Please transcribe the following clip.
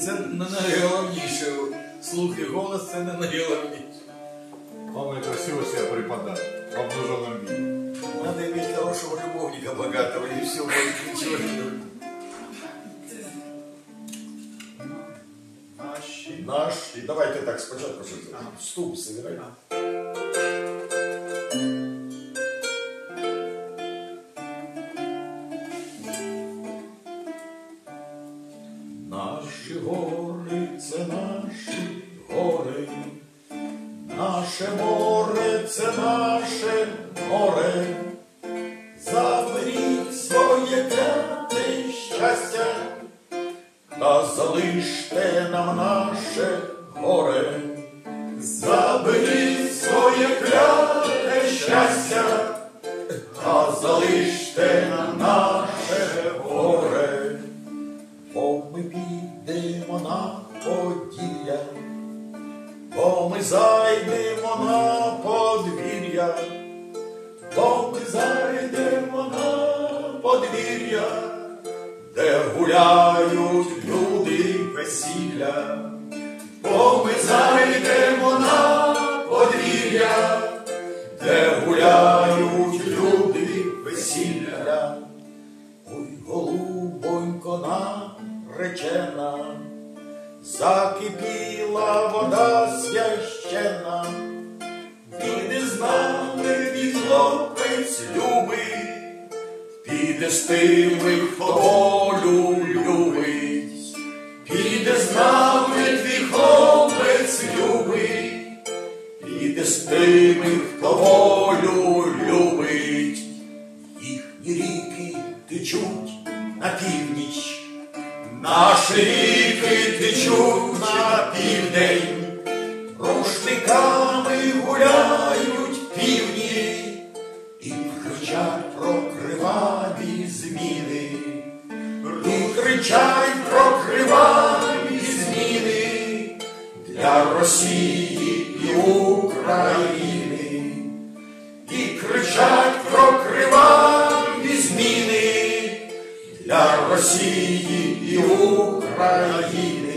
Це не найголовніше. Слух і голос це не найголовніше. Главное красиво себя преподать в обнаженном виде. Надо иметь хорошего любовника богатого, и все, больше ничего не нужно. Наш. І давайте так спочатку що це. Вступ собирай. Наші гори це наші гори, наше море це наше море. Заберіть своє кляте щастя та залиште нам наше горе. Заберіть своє кляте щастя, та залиште зайдемо на подвір'я, бо ми зайдемо на подвір'я, де гуляють люди весілля, бо ми зайдемо на подвір'я, де гуляють люди весілля. Ой, голубонько наречена, закипіла вода священна, піде з нами від хлопець любий, піде з тими, хто волю любить, піде з нами твій хлопець любий, піде з тими, хто волю любить. Їхні ріки течуть на північ, наші течуть на південь, рушниками гуляють півні і кричать про криваві зміни, і кричать про криваві зміни для Росії і України. І кричать про криваві зміни для Росії і України.